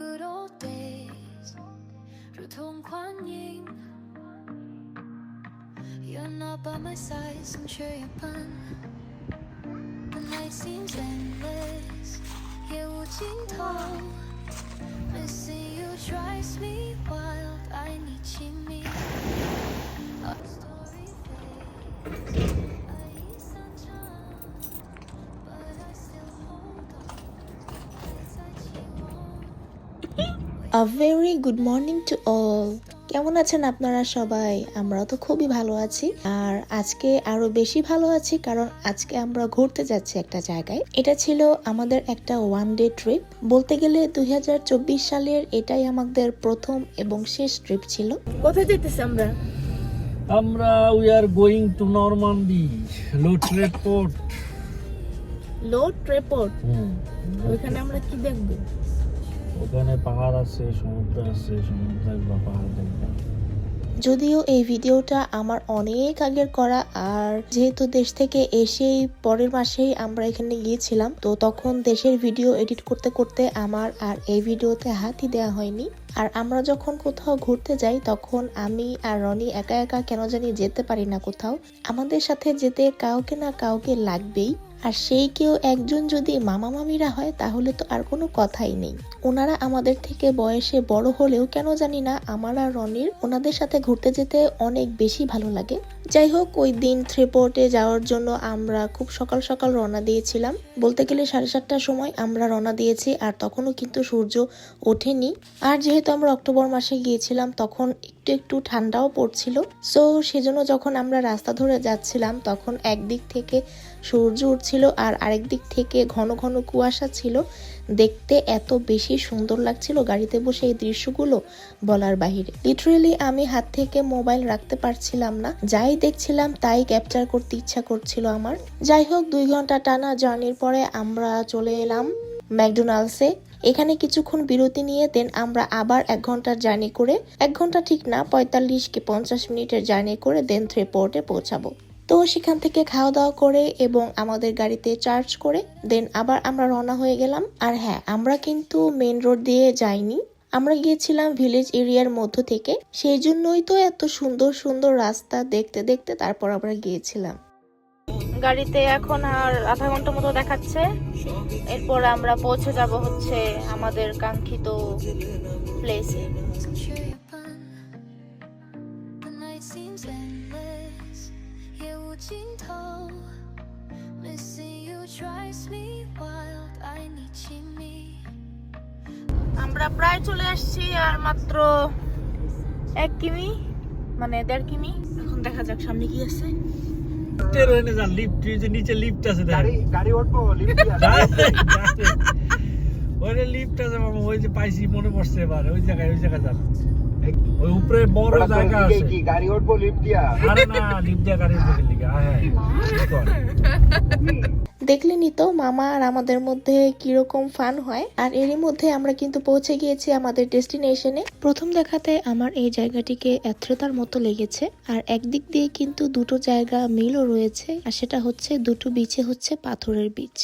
good old days，如同幻影。You're not by my side，心却也奔。The night seems endless，夜无尽头。Missing you drives me wild，爱你亲密。 望。A very good morning to কেমন আছেন আপনারা সবাই? আমরা তো খুবই ভালো আছি। আর আজকে আরও বেশি ভালো আছি কারণ আজকে আমরা ঘুরতে যাচ্ছি একটা জায়গায়। এটা ছিল আমাদের একটা ওয়ান ডে ট্রিপ বলতে গেলে দু হাজার চব্বিশ সালের এটাই আমাদের প্রথম এবং শেষ ট্রিপ ছিল। কোথায় যেতেছি আমরা? আমরা we are going to Normandy লোট্রেট পোর্ট লো ট্রেপোর্ট ওইখানে আমরা কি দেখব? ওখানে পাহাড় আছে, সমুদ্র আছে, সমুদ্র দেখবা পাহাড় দেখবা। যদিও এই ভিডিওটা আমার অনেক আগের করা, আর যেহেতু দেশ থেকে এসেই পরের মাসেই আমরা এখানে গিয়েছিলাম, তো তখন দেশের ভিডিও এডিট করতে করতে আমার আর এই ভিডিওতে হাতই দেওয়া হয়নি। আর আমরা যখন কোথাও ঘুরতে যাই, তখন আমি আর রনি একা একা কেন জানি যেতে পারি না কোথাও। আমাদের সাথে যেতে কাউকে না কাউকে লাগবেই। আর সেই কেউ একজন যদি মামা মামিরা হয়, তাহলে তো আর কোনো কথাই নেই। ওনারা আমাদের থেকে বয়সে বড় হলেও কেন জানি না আমার আর রনির ওনাদের সাথে ঘুরতে যেতে অনেক বেশি ভালো লাগে। যাই হোক, ওই দিন থ্রিপোর্টে যাওয়ার জন্য আমরা খুব সকাল সকাল রওনা দিয়েছিলাম। বলতে গেলে সাড়ে সাতটার সময় আমরা রওনা দিয়েছি আর তখনও কিন্তু সূর্য ওঠেনি। আর যেহেতু আমরা অক্টোবর মাসে গিয়েছিলাম, তখন একটু একটু ঠান্ডাও পড়ছিল। সো সেজন্য যখন আমরা রাস্তা ধরে যাচ্ছিলাম, তখন একদিক থেকে সূর্য উঠছিল আর আরেক দিক থেকে ঘন ঘন কুয়াশা ছিল। দেখতে এত বেশি সুন্দর লাগছিল গাড়িতে বসে এই দৃশ্যগুলো বলার বাহিরে। লিটারেলি আমি হাত থেকে মোবাইল রাখতে পারছিলাম না। যাই দেখছিলাম তাই ক্যাপচার করতে ইচ্ছা করছিল আমার। যাই হোক, দুই ঘণ্টা টানা জার্নির পরে আমরা চলে এলাম ম্যাকডোনাল্ডসে। এখানে কিছুক্ষণ বিরতি নিয়ে দেন আমরা আবার এক ঘণ্টার জার্নি করে, এক ঘণ্টা ঠিক না, পঁয়তাল্লিশ কি পঞ্চাশ মিনিটের জার্নি করে দেন থ্রেপোর্টে পৌঁছাবো। তো সেখান থেকে খাওয়া দাওয়া করে এবং আমাদের গাড়িতে চার্জ করে দেন আবার আমরা রওনা হয়ে গেলাম। আর হ্যাঁ আমরা কিন্তু মেন রোড দিয়ে যাইনি। আমরা গিয়েছিলাম ভিলেজ এরিয়ার মধ্য থেকে। সেই জন্যই তো এত সুন্দর সুন্দর রাস্তা দেখতে দেখতে তারপর আমরা গিয়েছিলাম। গাড়িতে এখন আর আধা ঘণ্টা মতো দেখাচ্ছে। এরপর আমরা পৌঁছে যাব হচ্ছে আমাদের কাঙ্ক্ষিত প্লেসে 尽头。Missing you drives me wild. I need me. আমরা প্রায় চলে আসছি আর মাত্র এক কিমি মানে দেড় কিমি এখন দেখা যাক সামনে কি আছে ওখানে যান লিফট যে নিচে লিফট আছে গাড়ি গাড়ি উঠবো লিফট ওইটা লিফট আছে মামা ওই যে পাইছি মনে পড়ছে এবার ওই জায়গায় ওই জায়গায় যান ওই উপরে বড় জায়গা আছে। কি গাড়ি উঠবো লিফট দিয়া? আরে না লিফট দিয়ে গাড়ি হ্যাঁ দেখলেনই তো মামা আর আমাদের মধ্যে কীরকম ফান হয়। আর এরই মধ্যে আমরা কিন্তু পৌঁছে গিয়েছি আমাদের ডেস্টিনেশনে। প্রথম দেখাতে আমার এই জায়গাটিকে এত্রতার মতো লেগেছে। আর একদিক দিয়ে কিন্তু দুটো জায়গা মিলও রয়েছে আর সেটা হচ্ছে দুটো বিচে হচ্ছে পাথরের বিচ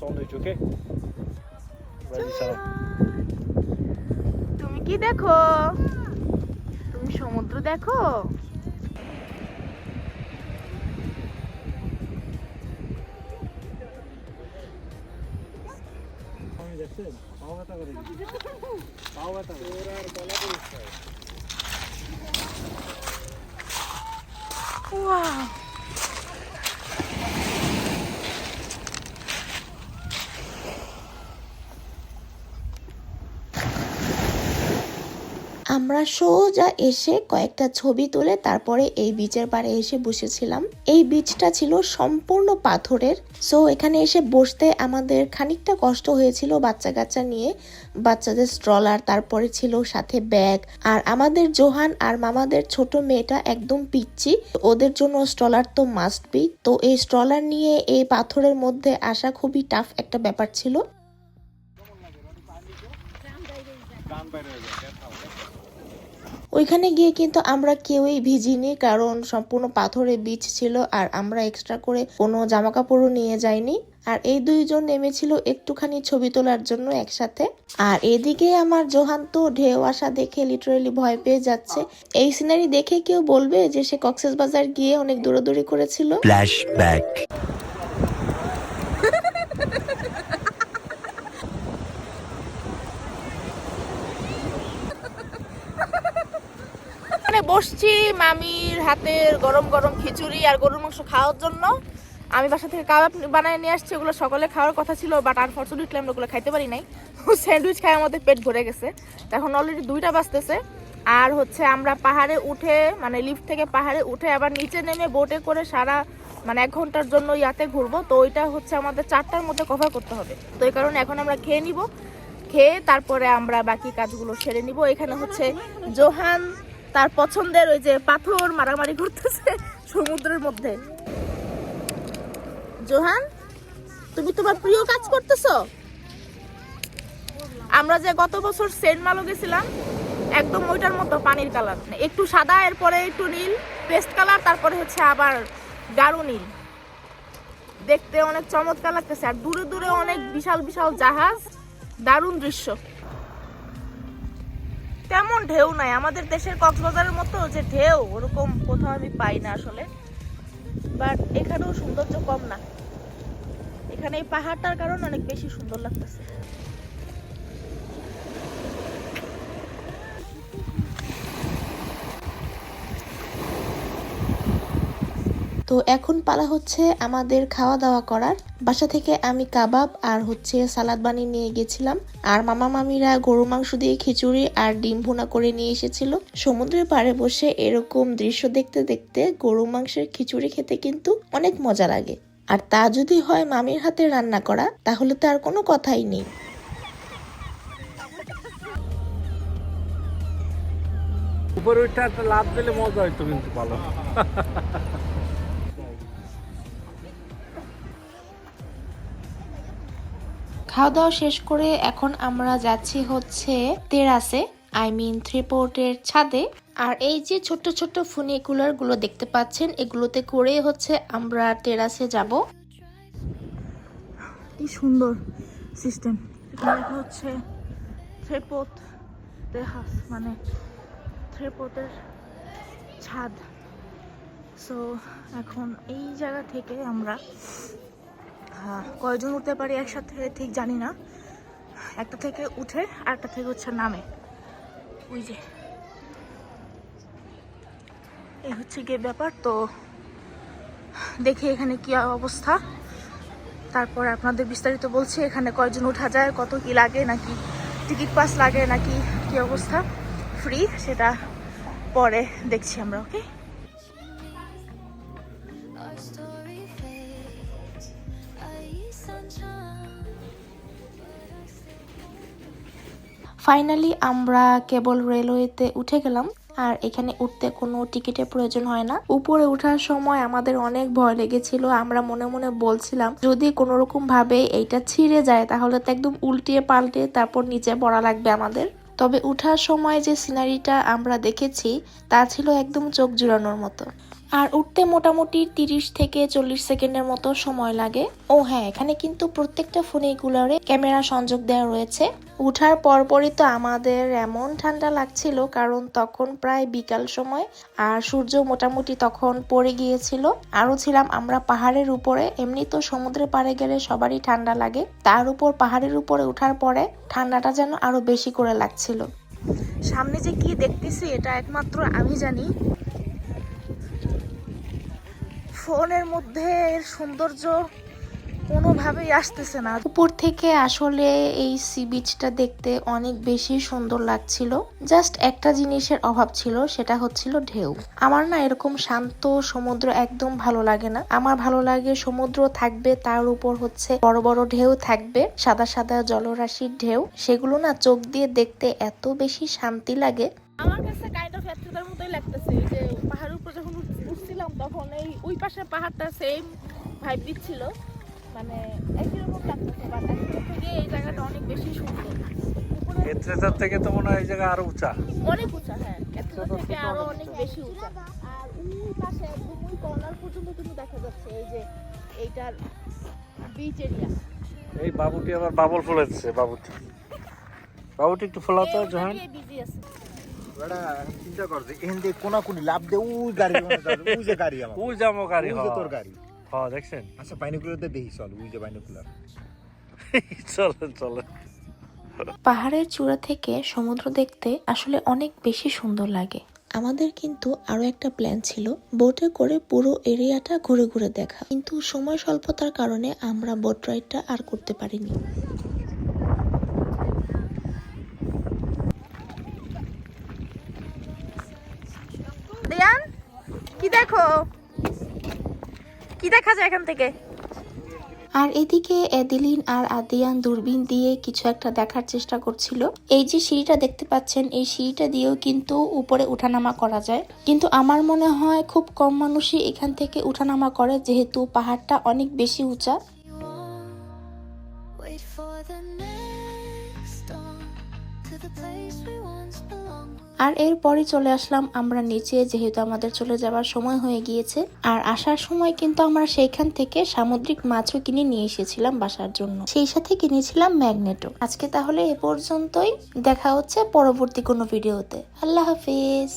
সৌন্দর্য ওকে তুমি কি দেখো? তুমি সমুদ্র দেখো? দেখছেন পাও ব্যথা করে। পাও ব্যথা করে। ওরা আর গলা পরিষ্কার ওয়াও আমরা সোজা এসে কয়েকটা ছবি তুলে তারপরে এই বিচের পাড়ে এসে বসেছিলাম। এই বিচটা ছিল সম্পূর্ণ পাথরের। সো এখানে এসে বসতে আমাদের খানিকটা কষ্ট হয়েছিল বাচ্চা কাচ্চা নিয়ে। বাচ্চাদের স্ট্রলার তারপরে ছিল সাথে ব্যাগ আর আমাদের জোহান আর মামাদের ছোট মেয়েটা একদম পিচ্ছি ওদের জন্য স্ট্রলার তো মাস্ট বি তো এই স্ট্রলার নিয়ে এই পাথরের মধ্যে আসা খুবই টাফ একটা ব্যাপার ছিল। ওইখানে গিয়ে কিন্তু আমরা কেউই ভিজিনি, কারণ সম্পূর্ণ পাথরে বিচ ছিল আর আমরা এক্সট্রা করে কোনো জামা কাপড়ও নিয়ে যাইনি। আর এই দুইজন নেমেছিল একটুখানি ছবি তোলার জন্য একসাথে। আর এদিকে আমার জোহান তো ঢেউ আসা দেখে লিটারেলি ভয় পেয়ে যাচ্ছে। এই সিনারি দেখে কেউ বলবে যে সে কক্সেস বাজার গিয়ে অনেক দৌড়াদৌড়ি করেছিল. বসছি মামির হাতের গরম গরম খিচুড়ি আর গরুর মাংস খাওয়ার জন্য। আমি বাসা থেকে কাবাব বানিয়ে নিয়ে আসছি, ওগুলো সকালে খাওয়ার কথা ছিল বাট আনফর্চুনেটলি আমরা ওগুলো খাইতে পারি নাই। স্যান্ডউইচ খাই আমাদের পেট ভরে গেছে। এখন অলরেডি দুইটা বাজতেছে। আর হচ্ছে আমরা পাহাড়ে উঠে মানে লিফট থেকে পাহাড়ে উঠে আবার নিচে নেমে বোটে করে সারা মানে এক ঘণ্টার জন্য ইয়াতে ঘুরবো। তো ওইটা হচ্ছে আমাদের চারটার মধ্যে কভার করতে হবে। তো এই কারণে এখন আমরা খেয়ে নিব। খেয়ে তারপরে আমরা বাকি কাজগুলো সেরে নিব। এখানে হচ্ছে জোহান তার পছন্দের ওই যে পাথর মারামারি করতেছে সমুদ্রের মধ্যে। জোহান, তুমি তোমার প্রিয় কাজ করতেছো? আমরা যে গত বছর সেন্ট মালো গেছিলাম, একদম ওইটার মতো পানির কালার। একটু সাদা, এরপরে একটু নীল, পেস্ট কালার, তারপরে হচ্ছে আবার গাঢ় নীল। দেখতে অনেক চমৎকার লাগতেছে, আর দূরে দূরে অনেক বিশাল বিশাল জাহাজ, দারুণ দৃশ্য। তেমন ঢেউ নাই। আমাদের দেশের কক্সবাজারের মতো যে ঢেউ, ওরকম কোথাও আমি পাই না আসলে। বাট এখানেও সৌন্দর্য কম না। এখানে এই পাহাড়টার কারণ অনেক বেশি সুন্দর লাগতেছে। তো এখন পালা হচ্ছে আমাদের খাওয়া দাওয়া করার। বাসা থেকে আমি কাবাব আর হচ্ছে সালাদ বানিয়ে নিয়ে গেছিলাম। আর মামা মামিরা গরু মাংস দিয়ে খিচুড়ি আর ডিম ভুনা করে নিয়ে এসেছিল। সমুদ্রের পাড়ে বসে এরকম দৃশ্য দেখতে দেখতে গরু মাংসের খিচুড়ি খেতে কিন্তু অনেক মজা লাগে। আর তা যদি হয় মামির হাতে রান্না করা, তাহলে তো আর কোনো কথাই নেই। উপরে ওইটা একটা লাভ দিলে মজা হইতো কিন্তু ভালো খাওয়া দাওয়া শেষ করে এখন আমরা যাচ্ছি হচ্ছে তেরাসে আই মিন থ্রি পোর্টের ছাদে। আর এই যে ছোট্ট ছোট্ট ফুনিকুলারগুলো দেখতে পাচ্ছেন, এগুলোতে করে হচ্ছে আমরা টেরাসে যাব। কি সুন্দর সিস্টেম। হচ্ছে থ্রেপোত মানে থ্রেপোতের ছাদ। সো এখন এই জায়গা থেকে আমরা কয়জন উঠতে পারি একসাথে ঠিক জানি না। একটা থেকে উঠে আর একটা থেকে হচ্ছে নামে। ওই যে। এই হচ্ছে গিয়ে ব্যাপার, তো দেখি এখানে কি অবস্থা। তারপর আপনাদের বিস্তারিত বলছি, এখানে কয়জন উঠা যায়, কত কি লাগে, নাকি টিকিট পাস লাগে, নাকি কি অবস্থা। ফ্রি সেটা পরে দেখছি আমরা ওকে ফাইনালি আমরা কেবল রেলওয়েতে উঠে গেলাম, আর এখানে উঠতে কোনো টিকিটের প্রয়োজন হয় না। উপরে ওঠার সময় আমাদের অনেক ভয় লেগেছিল, আমরা মনে মনে বলছিলাম, যদি কোনো রকম ভাবে এইটা ছিঁড়ে যায়, তাহলে তো একদম উল্টিয়ে পাল্টে তারপর নিচে পড়া লাগবে আমাদের। তবে উঠার সময় যে সিনারিটা আমরা দেখেছি, তা ছিল একদম চোখ জুড়ানোর মতো। আর উঠতে মোটামুটি তিরিশ থেকে চল্লিশ সেকেন্ডের মতো সময় লাগে। ও হ্যাঁ এখানে কিন্তু প্রত্যেকটা ফোনেগুলারে ক্যামেরা সংযোগ দেওয়া রয়েছে। উঠার পরপরই তো আমাদের এমন ঠান্ডা লাগছিল, কারণ তখন প্রায় বিকাল সময়, আর সূর্য মোটামুটি তখন পড়ে গিয়েছিল। আরও ছিলাম আমরা পাহাড়ের উপরে, এমনি তো সমুদ্রের পাড়ে গেলে সবারই ঠান্ডা লাগে। তার উপর, পাহাড়ের উপরে ওঠার পরে ঠান্ডাটা যেন আরও বেশি করে লাগছিল। সামনে যে কি দেখতেছি, এটা একমাত্র আমি জানি। ফোনের মধ্যে এর সৌন্দর্য কোনোভাবেই আসতেছে না। উপর থেকে আসলে এই সি বিচটা দেখতে অনেক বেশি সুন্দর লাগছিল। জাস্ট একটা জিনিসের অভাব ছিল সেটা হচ্ছিল ঢেউ। আমার না এরকম শান্ত সমুদ্র একদম ভালো লাগে না। আমার ভালো লাগে সমুদ্র থাকবে তার উপর হচ্ছে বড় বড় ঢেউ থাকবে সাদা সাদা জলরাশির ঢেউ। সেগুলো না চোখ দিয়ে দেখতে এত বেশি শান্তি লাগে। আমার কাছে কাইন্ড মতোই লাগতেছে যে পাহাড়ের উপর যখন উঠছিলাম তখন এই ওই পাশের পাহাড়টা সেম ভাইব দিচ্ছিল। মানে একই রকম লাগতেছে বাট থেকে এই জায়গাটা অনেক বেশি সুন্দর। এত্রেসার থেকে তো মনে হয় এই জায়গা আরও উঁচা। অনেক উঁচা হ্যাঁ। এতটা থেকে আরও অনেক বেশি উঁচা। আর ওই পাশে একদম ওই কর্নার পর্যন্ত কিন্তু দেখা যাচ্ছে এই যে এইটার বিচ এরিয়া এই বাবুটি আবার বাবল ফুলেছে বাবুটি। বাবুটি একটু ফোলাতো জহান। বিজি আছে। বেটা চিন্তা কর যে এখান থেকে কোনা লাভ দে ওই গাড়ি ওই যে গাড়ি আমার। ওই যাব গাড়ি ওই যে তোর গাড়ি। হ্যাঁ দেখছেন? আচ্ছা বাইনোকুলারতে দেখি চল ওই যে বাইনোকুলার। চলেন চলেন। পাহাড়ের চূড়া থেকে সমুদ্র দেখতে আসলে অনেক বেশি সুন্দর লাগে। আমাদের কিন্তু আরও একটা প্ল্যান ছিল বোটে করে পুরো এরিয়াটা ঘুরে ঘুরে দেখা। কিন্তু সময় স্বল্পতার কারণে আমরা বোট রাইডটা আর করতে পারিনি দিয়ান কি দেখো। কি দেখা যায় এখান থেকে? আর এদিকে এদিলিন আর আদিয়ান দূরবীন দিয়ে কিছু একটা দেখার চেষ্টা করছিল। এই যে সিঁড়িটা দেখতে পাচ্ছেন, এই সিঁড়িটা দিয়েও কিন্তু উপরে উঠানামা করা যায়। কিন্তু আমার মনে হয় খুব কম মানুষই এখান থেকে উঠানামা করে, যেহেতু পাহাড়টা অনেক বেশি উঁচা। আর এরপরই চলে আসলাম আমরা নিচে, যেহেতু আমাদের চলে যাওয়ার সময় হয়ে গিয়েছে। আর আসার সময় কিন্তু আমরা সেইখান থেকে সামুদ্রিক মাছও কিনে নিয়ে এসেছিলাম বাসার জন্য। সেই সাথে কিনেছিলাম ম্যাগনেটও আজকে তাহলে এ পর্যন্তই। দেখা হচ্ছে পরবর্তী কোনো ভিডিওতে। আল্লাহ হাফিজ।